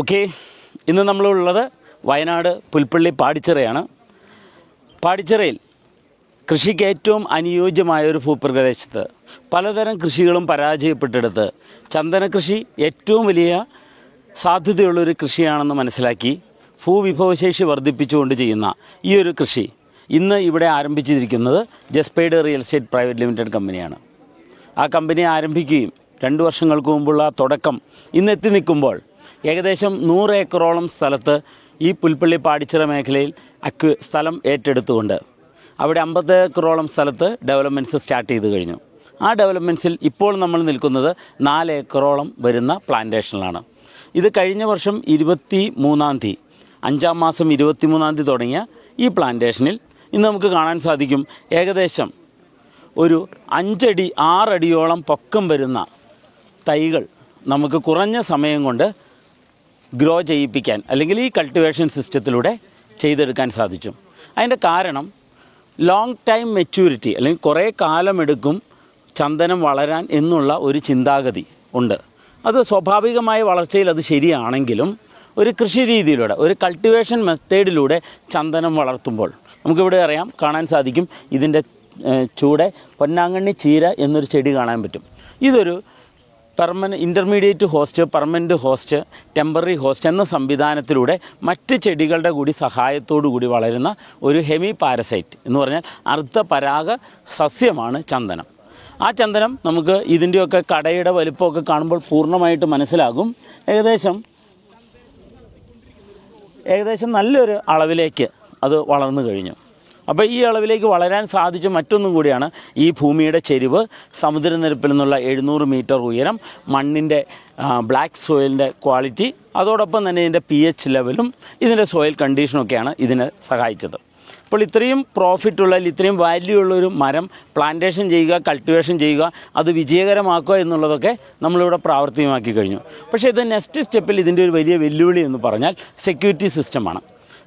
Okay ഇന്ന് നമ്മളുള്ളത് വയനാട് പുൽപ്പള്ളി പാടിച്ചിറയാണ്. പാടിച്ചിറയിൽ കൃഷിക്ക് ഏറ്റവും അനുയോജ്യമായ ഒരു ഭൂപ്രദേശത്ത് പലതരം കൃഷികളും പരാജയപ്പെട്ടെടുത്ത് ചന്ദന കൃഷി ഏറ്റവും വലിയ സാധ്യതയുള്ളൊരു കൃഷിയാണെന്ന് മനസ്സിലാക്കി ഭൂവിഭവശേഷി വർദ്ധിപ്പിച്ചുകൊണ്ട് ചെയ്യുന്ന ഈ ഒരു കൃഷി ഇന്ന് ഇവിടെ ആരംഭിച്ചിരിക്കുന്നത് ജസ്പേഡ് റിയൽ എസ്റ്റേറ്റ് പ്രൈവറ്റ് ലിമിറ്റഡ് കമ്പനിയാണ്. ആ കമ്പനി ആരംഭിക്കുകയും രണ്ട് വർഷങ്ങൾക്ക് മുമ്പുള്ള തുടക്കം ഇന്നെത്തി നിൽക്കുമ്പോൾ ഏകദേശം നൂറ് ഏക്കറോളം സ്ഥലത്ത് ഈ പുൽപ്പള്ളി പാടിച്ചിറ മേഖലയിൽ അക്ക് സ്ഥലം ഏറ്റെടുത്തുകൊണ്ട് അവിടെ അമ്പത് ഏക്കറോളം സ്ഥലത്ത് ഡെവലപ്മെന്റ്സ് സ്റ്റാർട്ട് ചെയ്ത് കഴിഞ്ഞു. ആ ഡെവലപ്മെന്റ്സിൽ ഇപ്പോൾ നമ്മൾ നിൽക്കുന്നത് നാല് ഏക്കറോളം വരുന്ന പ്ലാന്റേഷനിലാണ് ഇത് കഴിഞ്ഞ വർഷം ഇരുപത്തി മൂന്നാം തീയതി അഞ്ചാം മാസം ഇരുപത്തി മൂന്നാം തീയതി തുടങ്ങിയ ഈ പ്ലാന്റേഷനിൽ ഇന്ന് നമുക്ക് കാണാൻ സാധിക്കും ഏകദേശം ഒരു അഞ്ചടി ആറടിയോളം പൊക്കം വരുന്ന തൈകൾ നമുക്ക് കുറഞ്ഞ സമയം കൊണ്ട് ഗ്രോ ചെയ്യിപ്പിക്കാൻ അല്ലെങ്കിൽ ഈ കൾട്ടിവേഷൻ സിസ്റ്റത്തിലൂടെ ചെയ്തെടുക്കാൻ സാധിച്ചു. അതിന്റെ കാരണം ലോങ് ടൈം മെച്യൂരിറ്റി അല്ലെങ്കിൽ കുറേ കാലമെടുക്കും ചന്ദനം വളരാൻ എന്നുള്ള ഒരു ചിന്താഗതി ഉണ്ട്. അത് സ്വാഭാവികമായ വളർച്ചയിൽ അത് ശരിയാണെങ്കിലും ഒരു കൃഷി രീതിയിലൂടെ ഒരു കൾട്ടിവേഷൻ മെത്തേഡിലൂടെ ചന്ദനം വളർത്തുമ്പോൾ നമുക്കിവിടെ അറിയാം കാണാൻ സാധിക്കും ഇതിന്റെ ചൂടെ പൊന്നാങ്കണ്ണി ചീര എന്നൊരു ചെടി കാണാൻ പറ്റും. ഇതൊരു പെർമന intermediate host permanent host temporary host എന്ന സംവിധാനത്തിലൂടെ മറ്റ് ചെടികളുടെ കൂടി സഹായത്തോടു കൂടി വളരുന്ന ഒരു ഹെമി പാരസൈറ്റ് എന്ന് പറഞ്ഞാൽ അർദ്ധപരാഗ സസ്യമാണ് ചന്ദനം. ആ ചന്ദനം നമുക്ക് ഇതിന്റെയൊക്കെ കടയുടെ വലിപ്പമൊക്കെ കാണുമ്പോൾ പൂർണമായിട്ട് മനസ്സിലാകും. ഏകദേശം ഏകദേശം നല്ലൊരു അളവിലേക്ക് അത് വളർന്നു കഴിഞ്ഞു. അപ്പോൾ ഈ അളവിലേക്ക് വളരാൻ സാധിച്ച മറ്റൊന്നും കൂടിയാണ് ഈ ഭൂമിയുടെ ചെരിവ്. സമുദ്രനിരപ്പിൽ നിന്നുള്ള എഴുന്നൂറ് മീറ്റർ ഉയരം മണ്ണിന്റെ ബ്ലാക്ക് സോയിലിന്റെ ക്വാളിറ്റി അതോടൊപ്പം തന്നെ ഇതിന്റെ പി എച്ച് ലെവലും ഇതിന്റെ സോയിൽ കണ്ടീഷനൊക്കെയാണ് ഇതിനെ സഹായിച്ചത്. അപ്പോൾ ഇത്രയും പ്രോഫിറ്റുള്ള ഇത്രയും വാല്യൂ ഉള്ള ഒരു മരം പ്ലാന്റേഷൻ ചെയ്യുക കൾട്ടിവേഷൻ ചെയ്യുക അത് വിജയകരമാക്കുക എന്നുള്ളതൊക്കെ നമ്മളിവിടെ പ്രാവർത്തികമാക്കി കഴിഞ്ഞു. പക്ഷേ ഇത് നെക്സ്റ്റ് സ്റ്റെപ്പിൽ ഇതിന്റെ ഒരു വലിയ വെല്ലുവിളി എന്ന് പറഞ്ഞാൽ സെക്യൂരിറ്റി സിസ്റ്റമാണ്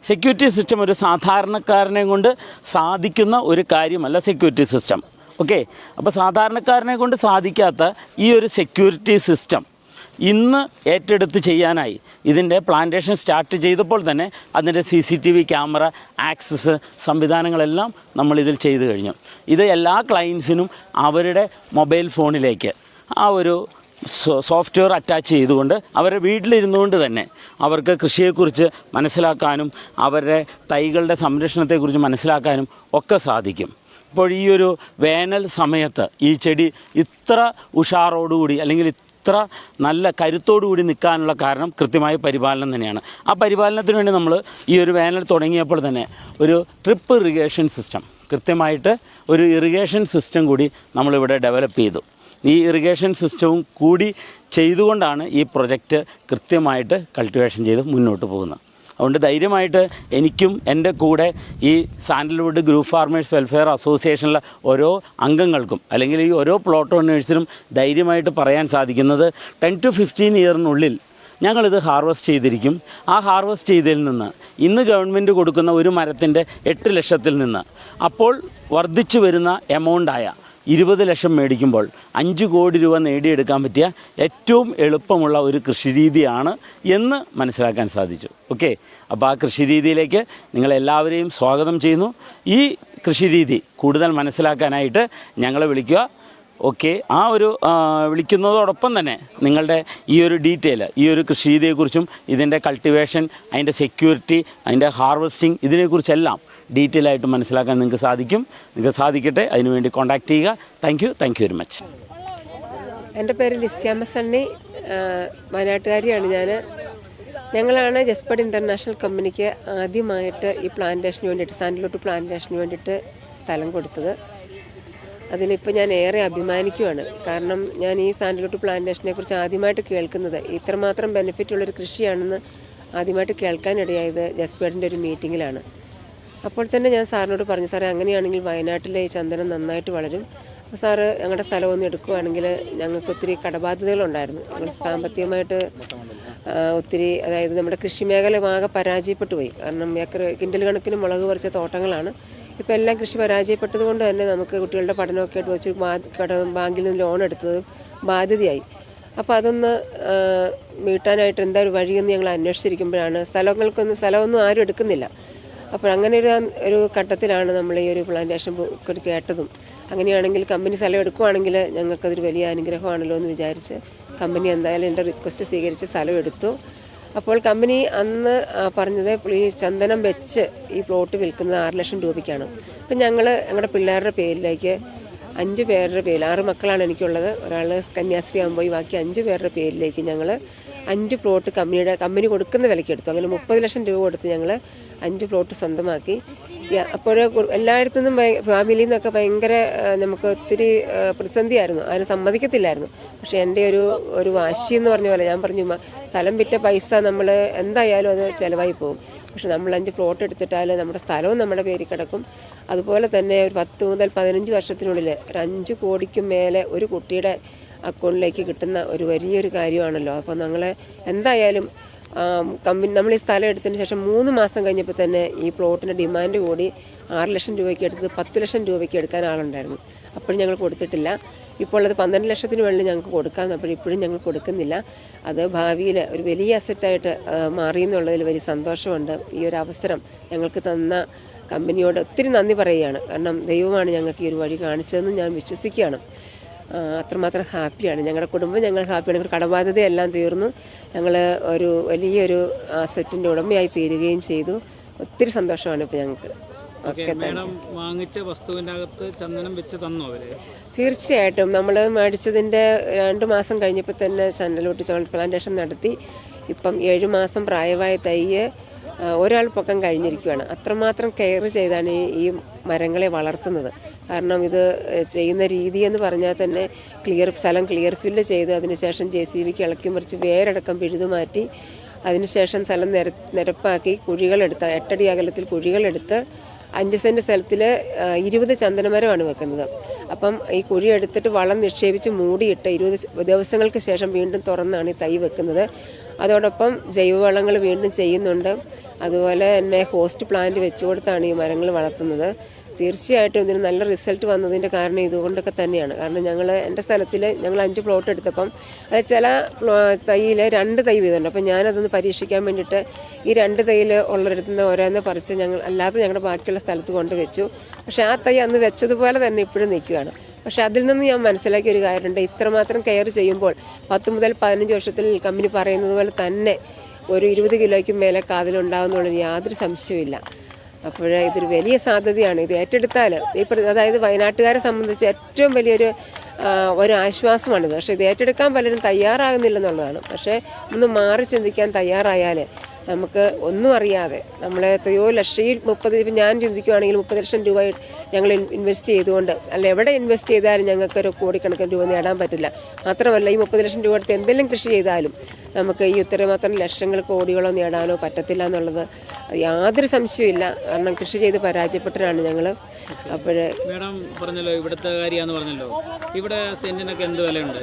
സെക്യൂരിറ്റി സിസ്റ്റം ഒരു സാധാരണക്കാരനെ കൊണ്ട് സാധിക്കുന്ന ഒരു കാര്യമല്ല സെക്യൂരിറ്റി സിസ്റ്റം ഓക്കെ അപ്പോൾ സാധാരണക്കാരനെ കൊണ്ട് സാധിക്കാത്ത ഈ ഒരു സെക്യൂരിറ്റി സിസ്റ്റം ഇന്ന് ഏറ്റെടുത്ത് ചെയ്യാനായി ഇതിന്റെ പ്ലാന്റേഷൻ സ്റ്റാർട്ട് ചെയ്തപ്പോൾ തന്നെ അതിന്റെ C C T V camera access സംവിധാനങ്ങളെല്ലാം നമ്മളിതിൽ ചെയ്തു കഴിഞ്ഞു. ഇത് എല്ലാ ക്ലയൻസിനും അവരുടെ മൊബൈൽ ഫോണിലേക്ക് ആ ഒരു സോഫ്റ്റ്വെയർ അറ്റാച്ച് ചെയ്തുകൊണ്ട് അവരെ വീട്ടിലിരുന്നുകൊണ്ട് തന്നെ അവർക്ക് കൃഷിയെക്കുറിച്ച് മനസ്സിലാക്കാനും അവരുടെ തൈകളുടെ സംരക്ഷണത്തെക്കുറിച്ച് മനസ്സിലാക്കാനും ഒക്കെ സാധിക്കും. ഇപ്പോൾ ഈ ഒരു വേനൽ സമയത്ത് ഈ ചെടി ഇത്ര ഉഷാറോടുകൂടി അല്ലെങ്കിൽ ഇത്ര നല്ല കരുത്തോടുകൂടി നിൽക്കാനുള്ള കാരണം കൃത്യമായ പരിപാലനം തന്നെയാണ്. ആ പരിപാലനത്തിന് വേണ്ടി നമ്മൾ ഈ ഒരു വേനൽ തുടങ്ങിയപ്പോൾ തന്നെ ഒരു ട്രിപ്പ് ഇറിഗേഷൻ സിസ്റ്റം കൃത്യമായിട്ട് ഒരു ഇറിഗേഷൻ സിസ്റ്റം കൂടി നമ്മളിവിടെ ഡെവലപ്പ് ചെയ്തു. ഈ ഇറിഗേഷൻ സിസ്റ്റവും കൂടി ചെയ്തുകൊണ്ടാണ് ഈ പ്രൊജക്റ്റ് കൃത്യമായിട്ട് കൾട്ടിവേഷൻ ചെയ്ത് മുന്നോട്ട് പോകുന്നത്. അതുകൊണ്ട് ധൈര്യമായിട്ട് എനിക്കും എന്റെ കൂടെ ഈ സാൻഡൽവുഡ് ഗ്രൂപ്പ് ഫാർമേഴ്സ് വെൽഫെയർ അസോസിയേഷനിലെ ഓരോ അംഗങ്ങൾക്കും അല്ലെങ്കിൽ ഈ ഓരോ പ്ലോട്ട് ഓണേഴ്സിനും ധൈര്യമായിട്ട് പറയാൻ സാധിക്കുന്നത് ടെൻ ടു ഫിഫ്റ്റീൻ ഇയറിനുള്ളിൽ ഞങ്ങളിത് ഹാർവസ്റ്റ് ചെയ്തിരിക്കും. ആ ഹാർവസ്റ്റ് ചെയ്തതിൽ നിന്ന് ഇന്ന് ഗവൺമെന്റ് കൊടുക്കുന്ന ഒരു മരത്തിന്റെ എട്ട് ലക്ഷത്തിൽ നിന്ന് അപ്പോൾ വർദ്ധിച്ചു വരുന്ന എമൗണ്ടായ ഇരുപത് ലക്ഷം മേടിക്കുമ്പോൾ അഞ്ച് കോടി രൂപ നേടിയെടുക്കാൻ പറ്റിയ ഏറ്റവും എളുപ്പമുള്ള ഒരു കൃഷിരീതിയാണ് എന്ന് മനസ്സിലാക്കാൻ സാധിച്ചു. ഓക്കെ അപ്പോൾ ആ കൃഷിരീതിയിലേക്ക് നിങ്ങളെല്ലാവരെയും സ്വാഗതം ചെയ്യുന്നു. ഈ കൃഷിരീതി കൂടുതൽ മനസ്സിലാക്കാനായിട്ട് ഞങ്ങളെ വിളിക്കുക. ഓക്കെ ആ ഒരു വിളിക്കുന്നതോടൊപ്പം തന്നെ നിങ്ങളുടെ ഈ ഒരു ഡീറ്റെയിൽ ഈ ഒരു കൃഷിരീതിയെക്കുറിച്ചും ഇതിന്റെ കൾട്ടിവേഷൻ അതിന്റെ സെക്യൂരിറ്റി അതിന്റെ ഹാർവസ്റ്റിംഗ് ഇതിനെക്കുറിച്ചെല്ലാം ഡീറ്റെയിൽ ആയിട്ട് മനസ്സിലാക്കാൻ നിങ്ങൾക്ക് സാധിക്കും. നിങ്ങൾക്ക് സാധിക്കട്ടെ. അതിനുവേണ്ടി കോൺടാക്ട് ചെയ്യുക. Thank you thank you very much എന്റെ പേര് ലിസ്യാമ്മ സണ്ണി വയനാട്ടുകാരിയാണ് ഞാൻ. ഞങ്ങളാണ് ജസ്പഡ് ഇന്റർനാഷണൽ കമ്പനിക്ക് ആദ്യമായിട്ട് ഈ പ്ലാന്റേഷന് വേണ്ടിയിട്ട് സാൻഡിലോട്ട് പ്ലാന്റേഷന് വേണ്ടിയിട്ട് സ്ഥലം കൊടുത്തത്. അതിലിപ്പോൾ ഞാൻ ഏറെ അഭിമാനിക്കുവാണ്. കാരണം ഞാൻ ഈ സാൻഡിലോട്ട് പ്ലാന്റേഷനെ കുറിച്ച് ആദ്യമായിട്ട് കേൾക്കുന്നത് ഇത്രമാത്രം ബെനിഫിറ്റ് ഉള്ളൊരു കൃഷിയാണെന്ന് ആദ്യമായിട്ട് കേൾക്കാനിടയായത് ജസ്പേഡിന്റെ ഒരു മീറ്റിങ്ങിലാണ് അപ്പോൾ തന്നെ ഞാൻ സാറിനോട് പറഞ്ഞു സാറേ അങ്ങനെയാണെങ്കിൽ വയനാട്ടിലെ ഈ ചന്ദനം നന്നായിട്ട് വളരും. അപ്പോൾ സാറ് ഞങ്ങളുടെ സ്ഥലം ഒന്ന് എടുക്കുകയാണെങ്കിൽ ഞങ്ങൾക്ക് ഒത്തിരി കടബാധ്യതകളുണ്ടായിരുന്നു. ഞങ്ങൾ സാമ്പത്തികമായിട്ട് ഒത്തിരി അതായത് നമ്മുടെ കൃഷി മേഖല ആകെ പരാജയപ്പെട്ടു പോയി. കാരണം ഏക്കർ കിൻഡൽ കണക്കിന് മുളക് പറിച്ച തോട്ടങ്ങളാണ്. ഇപ്പോൾ എല്ലാം കൃഷി പരാജയപ്പെട്ടത് കൊണ്ട് തന്നെ നമുക്ക് കുട്ടികളുടെ പഠനമൊക്കെ ആയിട്ട് വെച്ച് ബാങ്കിൽ നിന്ന് ലോൺ എടുത്തത് ബാധ്യതയായി. അപ്പോൾ അതൊന്ന് വീട്ടാനായിട്ട് എന്താ ഒരു വഴിയെന്ന് ഞങ്ങൾ അന്വേഷിച്ചിരിക്കുമ്പോഴാണ് സ്ഥലങ്ങൾക്കൊന്നും സ്ഥലമൊന്നും ആരും എടുക്കുന്നില്ല. അപ്പോൾ അങ്ങനെ ഒരു ഒരു ഘട്ടത്തിലാണ് നമ്മൾ ഈ ഒരു പ്ലാന്റേഷൻ കേട്ടതും. അങ്ങനെയാണെങ്കിൽ കമ്പനി സ്ഥലം എടുക്കുവാണെങ്കിൽ ഞങ്ങൾക്കതൊരു വലിയ അനുഗ്രഹമാണല്ലോ എന്ന് വിചാരിച്ച് കമ്പനി എന്തായാലും എന്റെ റിക്വസ്റ്റ് സ്വീകരിച്ച് സ്ഥലം എടുത്തു. അപ്പോൾ കമ്പനി അന്ന് പറഞ്ഞത് ഈ ചന്ദനം വെച്ച് ഈ പ്ലോട്ട് വിൽക്കുന്നത് ആറ് ലക്ഷം രൂപയ്ക്കാണ്. അപ്പം ഞങ്ങൾ ഞങ്ങളുടെ പിള്ളേരുടെ പേരിലേക്ക് അഞ്ച് പേരുടെ പേരിൽ ആറ് മക്കളാണ് എനിക്കുള്ളത്. ഒരാൾ കന്യാസ്ത്രീ ആകുമ്പോൾ ബാക്കി അഞ്ച് പേരുടെ പേരിലേക്ക് ഞങ്ങൾ അഞ്ച് പ്ലോട്ട് കമ്പനിയുടെ കമ്പനി കൊടുക്കുന്ന വിലയ്ക്ക് എടുത്തു. അങ്ങനെ മുപ്പത് ലക്ഷം രൂപ കൊടുത്ത് ഞങ്ങൾ അഞ്ച് പ്ലോട്ട് സ്വന്തമാക്കി. അപ്പോൾ എല്ലായിടത്തു നിന്നും ഫാമിലിയിൽ നിന്നൊക്കെ ഭയങ്കര നമുക്ക് ഒത്തിരി പ്രതിസന്ധിയായിരുന്നു. ആരും സമ്മതിക്കത്തില്ലായിരുന്നു. പക്ഷേ എന്റെ ഒരു ഒരു വാശി എന്ന് പറഞ്ഞ പോലെ ഞാൻ പറഞ്ഞു സ്ഥലം വിറ്റ പൈസ നമ്മൾ എന്തായാലും അത് ചിലവായി പോകും. പക്ഷെ നമ്മൾ അഞ്ച് പ്ലോട്ട് എടുത്തിട്ടാൽ നമ്മുടെ സ്ഥലവും നമ്മുടെ പേരിൽ കിടക്കും. അതുപോലെ തന്നെ ഒരു പത്ത് മുതൽ പതിനഞ്ച് വർഷത്തിനുള്ളിൽ ഒരു അഞ്ച് കോടിക്കും മേലെ ഒരു കുട്ടിയുടെ അക്കൗണ്ടിലേക്ക് കിട്ടുന്ന ഒരു വലിയൊരു കാര്യമാണല്ലോ. അപ്പോൾ ഞങ്ങൾ എന്തായാലും കമ്പനി നമ്മൾ ഈ സ്ഥലം എടുത്തതിന് ശേഷം മൂന്ന് മാസം കഴിഞ്ഞപ്പോൾ തന്നെ ഈ പ്ലോട്ടിന്റെ ഡിമാൻഡ് കൂടി ആറ് ലക്ഷം രൂപയ്ക്ക് എടുത്തത് പത്ത് ലക്ഷം രൂപയ്ക്ക് എടുക്കാൻ ആളുണ്ടായിരുന്നു. അപ്പോഴും ഞങ്ങൾ കൊടുത്തിട്ടില്ല. ഇപ്പോൾ അത് പന്ത്രണ്ട് ലക്ഷത്തിന് വേണ്ടി ഞങ്ങൾക്ക് കൊടുക്കാം. അപ്പോൾ ഇപ്പോഴും ഞങ്ങൾ കൊടുക്കുന്നില്ല. അത് ഭാവിയിൽ ഒരു വലിയ അസറ്റായിട്ട് മാറി എന്നുള്ളതിൽ വലിയ സന്തോഷമുണ്ട്. ഈ ഒരു അവസരം ഞങ്ങൾക്ക് തന്ന കമ്പനിയോട് ഒത്തിരി നന്ദി പറയുകയാണ്. കാരണം ദൈവമാണ് ഞങ്ങൾക്ക് ഈ ഒരു വഴി കാണിച്ചതെന്ന് ഞാൻ വിശ്വസിക്കുകയാണ്. അത്രമാത്രം ഹാപ്പിയാണ്. ഞങ്ങളുടെ കുടുംബം ഞങ്ങൾ ഹാപ്പിയാണ്. ഞങ്ങളുടെ കടബാധ്യതയെല്ലാം തീർന്നു. ഞങ്ങൾ ഒരു വലിയൊരു അസറ്റിന്റെ ഉടമയായി തീരുകയും ചെയ്തു. ഒത്തിരി സന്തോഷമാണ് ഇപ്പോൾ ഞങ്ങൾക്ക് വാങ്ങിച്ച അകത്ത് ചന്ദനം വെച്ച് തന്നോ അവർ? തീർച്ചയായിട്ടും. നമ്മൾ മേടിച്ചതിന്റെ രണ്ട് മാസം കഴിഞ്ഞപ്പോൾ തന്നെ സണ്ടലോട്ട് ചോൾ പ്ലാന്റേഷൻ നടത്തി. ഇപ്പം ഏഴു മാസം പ്രായമായ തയ്യ് ഒരാൾ പൊക്കം കഴിഞ്ഞിരിക്കുകയാണ് അത്രമാത്രം കെയർ ചെയ്താണ് ഈ മരങ്ങളെ വളർത്തുന്നത്. കാരണം ഇത് ചെയ്യുന്ന രീതി എന്ന് പറഞ്ഞാൽ തന്നെ ക്ലിയർ സ്ഥലം ക്ലിയർ ഫില്ല് ചെയ്ത് അതിനുശേഷം ജെ സി ബിക്ക് ഇളക്കി മറിച്ച് വേരടക്കം പിഴുതു മാറ്റി അതിനുശേഷം സ്ഥലം നിര നിരപ്പാക്കി കുഴികളെടുത്ത് എട്ടടി അകലത്തിൽ കുഴികളെടുത്ത് അഞ്ച് സെന്റ് സ്ഥലത്തിൽ ഇരുപത് ചന്ദനമരമാണ് വെക്കുന്നത്. അപ്പം ഈ കുഴി എടുത്തിട്ട് വളം നിക്ഷേപിച്ച് മൂടിയിട്ട് ഇരുപത് ദിവസങ്ങൾക്ക് ശേഷം വീണ്ടും തുറന്നാണ് ഈ തൈ വെക്കുന്നത്. അതോടൊപ്പം ജൈവവളങ്ങൾ വീണ്ടും ചെയ്യുന്നുണ്ട്. അതുപോലെ തന്നെ ഹോസ്റ്റ് പ്ലാന്റ് വെച്ചുകൊടുത്താണ് ഈ മരങ്ങൾ വളർത്തുന്നത്. തീർച്ചയായിട്ടും ഇതിന് നല്ല റിസൾട്ട് വന്നതിന്റെ കാരണം ഇതുകൊണ്ടൊക്കെ തന്നെയാണ്. കാരണം ഞങ്ങൾ എന്റെ സ്ഥലത്തിൽ ഞങ്ങൾ അഞ്ച് പ്ലോട്ട് എടുത്തപ്പം അത് ചില തൈയിൽ രണ്ട് തൈ വീതമുണ്ട്. അപ്പം ഞാനതൊന്ന് പരീക്ഷിക്കാൻ വേണ്ടിയിട്ട് ഈ രണ്ട് തൈയിൽ ഉള്ളിടത്തു നിന്ന് ഓരോന്ന് പറിച്ച് ഞങ്ങൾ അല്ലാതെ ഞങ്ങളുടെ ബാക്കിയുള്ള സ്ഥലത്ത് കൊണ്ട് വെച്ചു. പക്ഷേ ആ തൈ അന്ന് വെച്ചതുപോലെ തന്നെ ഇപ്പോഴും നിൽക്കുകയാണ് പക്ഷെ അതിൽ നിന്ന് ഞാൻ മനസ്സിലാക്കിയ ഒരു കാര്യമുണ്ട്. ഇത്രമാത്രം കെയർ ചെയ്യുമ്പോൾ പത്ത് മുതൽ പതിനഞ്ച് വർഷത്തിൽ കമ്പനി പറയുന്നത് പോലെ തന്നെ ഒരു ഇരുപത് കിലോയ്ക്കും മേലെ കാതിലുണ്ടാകുന്നുള്ള യാതൊരു സംശയവുമില്ല. അപ്പോൾ ഇതൊരു വലിയ സാധ്യതയാണ്. ഇത് ഏറ്റെടുത്താൽ ഈ അതായത് വയനാട്ടുകാരെ സംബന്ധിച്ച് ഏറ്റവും വലിയൊരു ഒരു ആശ്വാസമാണിത് പക്ഷേ ഇത് ഏറ്റെടുക്കാൻ പലരും തയ്യാറാകുന്നില്ലെന്നുള്ളതാണ് പക്ഷേ ഒന്ന് മാറി ചിന്തിക്കാൻ തയ്യാറായാൽ നമുക്ക് ഒന്നും അറിയാതെ നമ്മൾ എത്രയോ ലക്ഷയിൽ മുപ്പത് ഇപ്പം ഞാൻ ചിന്തിക്കുവാണെങ്കിൽ മുപ്പത് ലക്ഷം രൂപ ഞങ്ങൾ ഇൻവെസ്റ്റ് ചെയ്തുകൊണ്ട് അല്ല എവിടെ ഇൻവെസ്റ്റ് ചെയ്താലും ഞങ്ങൾക്ക് ഒരു കോടിക്കണക്കിന് രൂപ നേടാൻ പറ്റില്ല. മാത്രമല്ല ഈ മുപ്പത് ലക്ഷം രൂപ എടുത്ത് എന്തെങ്കിലും കൃഷി ചെയ്താലും നമുക്ക് ഈ ഇത്രമാത്രം ലക്ഷങ്ങൾ കോടികളോ നേടാനോ പറ്റത്തില്ല എന്നുള്ളത് യാതൊരു സംശയമില്ല കാരണം കൃഷി ചെയ്ത് പരാജയപ്പെട്ടാണ് ഞങ്ങൾ അപ്പോൾ മേഡം പറഞ്ഞല്ലോ ഇവിടുത്തെ പറഞ്ഞല്ലോ. ഇവിടെ സെന്റിനൊക്കെ എന്ത് വിലയുണ്ട്?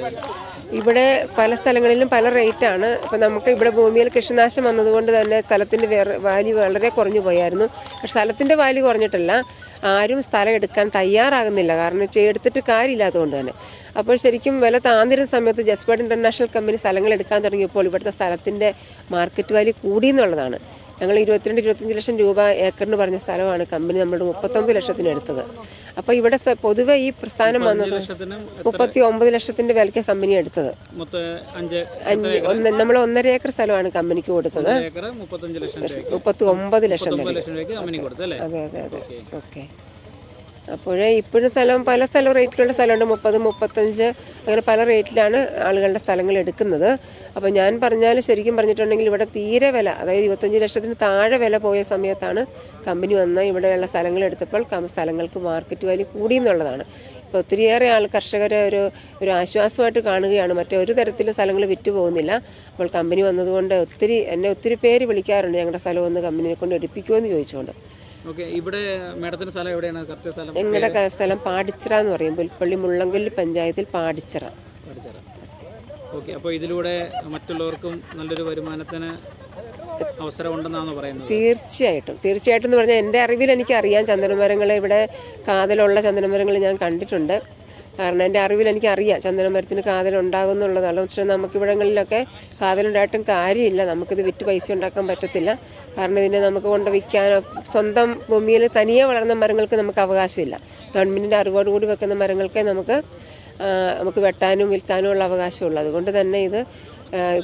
ഇവിടെ പല സ്ഥലങ്ങളിലും പല റേറ്റാണ് ഇപ്പം നമുക്ക് ഇവിടെ ഭൂമിയിൽ കൃഷിനാശം വന്നതുകൊണ്ട് തന്നെ സ്ഥലത്തിന്റെ വാല്യൂ വളരെ കുറഞ്ഞു പോയായിരുന്നു. പക്ഷെ സ്ഥലത്തിന്റെ വാല്യൂ കുറഞ്ഞിട്ടല്ല ആരും സ്ഥലം എടുക്കാൻ തയ്യാറാകുന്നില്ല. കാരണം എടുത്തിട്ട് കാര്യമില്ലാത്തതുകൊണ്ട് തന്നെ. അപ്പോൾ ശരിക്കും വില താന്നിരുന്ന സമയത്ത് ജസ്പേർഡ് ഇന്റർനാഷണൽ കമ്പനി സ്ഥലങ്ങൾ എടുക്കാൻ തുടങ്ങിയപ്പോൾ ഇവിടുത്തെ സ്ഥലത്തിന്റെ മാർക്കറ്റ് വാല്യൂ കൂടി എന്നുള്ളതാണ്. ഞങ്ങൾ ഇരുപത്തിരണ്ട് ഇരുപത്തഞ്ച് ലക്ഷം രൂപ ഏക്കറിന് പറഞ്ഞ സ്ഥലമാണ് കമ്പനി നമ്മുടെ മുപ്പത്തൊമ്പത് ലക്ഷത്തിന് എടുത്തത്. അപ്പോൾ ഇവിടെ പൊതുവെ ഈ പ്രസ്ഥാനം വന്നത് മുപ്പത്തി ഒമ്പത് ലക്ഷത്തിന്റെ വിലയ്ക്ക് കമ്പനി എടുത്തത്. അഞ്ച് ഒന്ന് നമ്മൾ ഒന്നര ഏക്കർ സ്ഥലമാണ് കമ്പനിക്ക് കൊടുത്തത്. മുപ്പത്തി ഒമ്പത് ലക്ഷം അതെ അതെ അതെ. ഓക്കെ. അപ്പോഴേ ഇപ്പോഴും സ്ഥലം പല സ്ഥലം റേറ്റിലുള്ള സ്ഥലമുണ്ട്. മുപ്പത് മുപ്പത്തഞ്ച് അങ്ങനെ പല റേറ്റിലാണ് ആളുകളുടെ സ്ഥലങ്ങൾ എടുക്കുന്നത്. അപ്പോൾ ഞാൻ പറഞ്ഞാൽ ശരിക്കും പറഞ്ഞിട്ടുണ്ടെങ്കിൽ ഇവിടെ തീരെ വില അതായത് ഇരുപത്തഞ്ച് ലക്ഷത്തിന് താഴെ വില പോയ സമയത്താണ് കമ്പനി വന്ന് ഇവിടെയുള്ള സ്ഥലങ്ങൾ എടുത്തപ്പോൾ സ്ഥലങ്ങൾക്ക് മാർക്കറ്റ് വാല്യൂ കൂടി എന്നുള്ളതാണ്. ഇപ്പോൾ ഒത്തിരിയേറെ ആൾ കർഷകരെ ഒരു ഒരു ആശ്വാസമായിട്ട് കാണുകയാണ്. മറ്റേ ഒരു തരത്തിലും സ്ഥലങ്ങൾ വിറ്റു പോകുന്നില്ല. അപ്പോൾ കമ്പനി വന്നതുകൊണ്ട് ഒത്തിരി എന്നെ ഒത്തിരി പേര് വിളിക്കാറുണ്ട് ഞങ്ങളുടെ സ്ഥലം ഒന്ന് കമ്പനിയെ കൊണ്ട് എടുപ്പിക്കുമോ എന്ന് ചോദിച്ചുകൊണ്ട് ഓക്കെ ഇവിടെ മേഡത്തിന്റെ സ്ഥലം എവിടെയാണ്? കറക്റ്റ് സ്ഥലം ഞങ്ങളുടെ സ്ഥലം പാടിച്ചിറ എന്ന് പറയും. പുൽപ്പള്ളി മുള്ളങ്കല്ല് പഞ്ചായത്തിൽ പാടിച്ചിറ. പഠിച്ചറ ഓക്കെ അപ്പോൾ ഇതിലൂടെ മറ്റുള്ളവർക്കും നല്ലൊരു വരുമാനത്തിന് അവസരമുണ്ടെന്നാണ് പറയുന്നത്? തീർച്ചയായിട്ടും. തീർച്ചയായിട്ടും എന്ന് പറഞ്ഞാൽ എന്റെ അറിവിൽ എനിക്കറിയാം. ചന്ദനമരങ്ങൾ ഇവിടെ കാതലുള്ള ചന്ദനമരങ്ങൾ ഞാൻ കണ്ടിട്ടുണ്ട്. കാരണം എന്റെ അറിവിൽ എനിക്കറിയാം ചന്ദനമരത്തിന് കാതലുണ്ടാകുന്നുള്ളത്. എന്നുള്ളതാണ് വെച്ചാൽ നമുക്കിവിടങ്ങളിലൊക്കെ കാതലുണ്ടായിട്ടും കാര്യമില്ല. നമുക്കിത് വിറ്റ് പൈസ ഉണ്ടാക്കാൻ പറ്റത്തില്ല. കാരണം ഇതിനെ നമുക്ക് കൊണ്ട് വിൽക്കാനോ സ്വന്തം ഭൂമിയിൽ തനിയെ വളർന്ന മരങ്ങൾക്ക് നമുക്ക് അവകാശമില്ല. ഗവൺമെന്റിന്റെ അറിവോടുകൂടി വെക്കുന്ന മരങ്ങൾക്ക് നമുക്ക് നമുക്ക് വെട്ടാനും വിൽക്കാനും ഉള്ള അവകാശമുള്ളൂ. അതുകൊണ്ട് തന്നെ ഇത്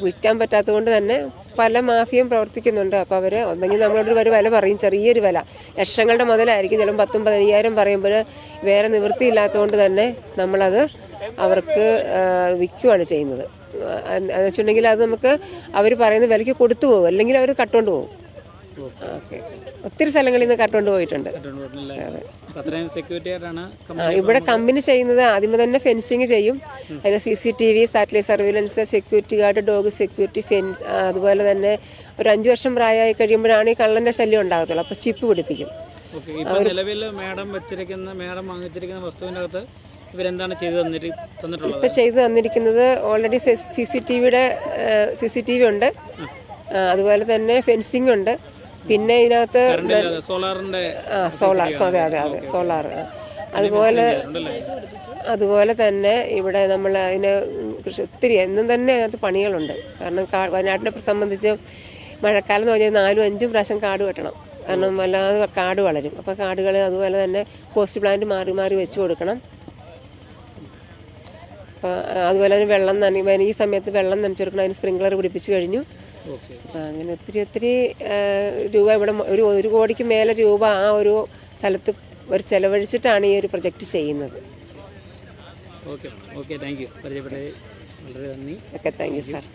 വിൽക്കാൻ പറ്റാത്തത് കൊണ്ട് തന്നെ പല മാഫിയും പ്രവർത്തിക്കുന്നുണ്ട്. അപ്പോൾ അവർ ഒന്നെങ്കിൽ നമ്മളോട് ഒരു വില പറയും ചെറിയൊരു വില. ലക്ഷങ്ങളുടെ മുതലായിരിക്കും ചിലപ്പോൾ പത്തും പതിനയ്യായിരം പറയുമ്പോൾ വേറെ നിവൃത്തിയില്ലാത്തതുകൊണ്ട് തന്നെ നമ്മളത് അവർക്ക് വിൽക്കുവാണ് ചെയ്യുന്നത്. എന്ന് വെച്ചിട്ടുണ്ടെങ്കിൽ അത് നമുക്ക് അവർ പറയുന്ന വിലയ്ക്ക് കൊടുത്തു പോകും. അല്ലെങ്കിൽ അവർ കട്ടുകൊണ്ട് പോകും. ഓക്കെ. ഒത്തിരി സ്ഥലങ്ങളിൽ നിന്ന് കട്ടുകൊണ്ട് പോയിട്ടുണ്ട്. അതെ. ഇവിടെ കമ്പനി ചെയ്യുന്നത് ആദ്യമേ തന്നെ ഫെൻസിങ് ചെയ്യും. അതിന് C C T V satellite surveillance security guard dog security fence അതുപോലെ തന്നെ ഒരു അഞ്ച് വർഷം പ്രായമായി കഴിയുമ്പോഴാണ് ഈ കള്ളന്റെ ശല്യം ഉണ്ടാകത്തുള്ളൂ. അപ്പോൾ ചിപ്പ് പിടിപ്പിക്കും. ഇപ്പൊ നിലവിൽ മാഡം വെച്ചിരിക്കുന്ന മാഡം വാങ്ങിച്ചിരിക്കുന്ന വസ്തുവിന്റെ അകത്ത് ഇവരെന്താണ് ഇപ്പോൾ ചെയ്തു തന്നിരിക്കുന്നത് ഓൾറെഡി സി സി ടി വിയുടെ സി സി ടി വി ഉണ്ട്. അതുപോലെ തന്നെ ഫെൻസിംഗ് ഉണ്ട്. പിന്നെ ഇതിനകത്ത് സോളാറിന്റെ ആ സോളാർ അതെ അതെ അതെ സോളാർ അതുപോലെ അതുപോലെ തന്നെ ഇവിടെ നമ്മൾ അതിന് കൃഷി ഒത്തിരി എന്നും തന്നെ അതിനകത്ത് പണികളുണ്ട്. കാരണം വയനാട്ടിനെ സംബന്ധിച്ച് മഴക്കാലം എന്ന് പറഞ്ഞാൽ നാലും അഞ്ചും പ്രാവശ്യം കാട് വെട്ടണം. കാരണം വല്ലാതെ കാട് വളരും. അപ്പോൾ കാടുകൾ അതുപോലെ തന്നെ പോസ്റ്റ് പ്ലാന്റ് മാറി മാറി വെച്ച് കൊടുക്കണം. അപ്പോൾ അതുപോലെ തന്നെ വെള്ളം നനയും. ഈ സമയത്ത് വെള്ളം നനച്ചു കൊടുക്കണം അതിന് സ്പ്രിംഗ്ലർ പിടിപ്പിച്ച് കഴിഞ്ഞു. അപ്പം അങ്ങനെ ഒത്തിരി ഒത്തിരി രൂപ ഇവിടെ ഒരു ഒരു കോടിക്ക് മേലെ രൂപ ആ ഒരു സ്ഥലത്ത് ഒരു ചെലവഴിച്ചിട്ടാണ് ഈ ഒരു പ്രൊജക്റ്റ് ചെയ്യുന്നത്. Okay okay thank you. പരിചയപ്പെട്ടത് വളരെ നന്ദി. Okay thank you. സാർ.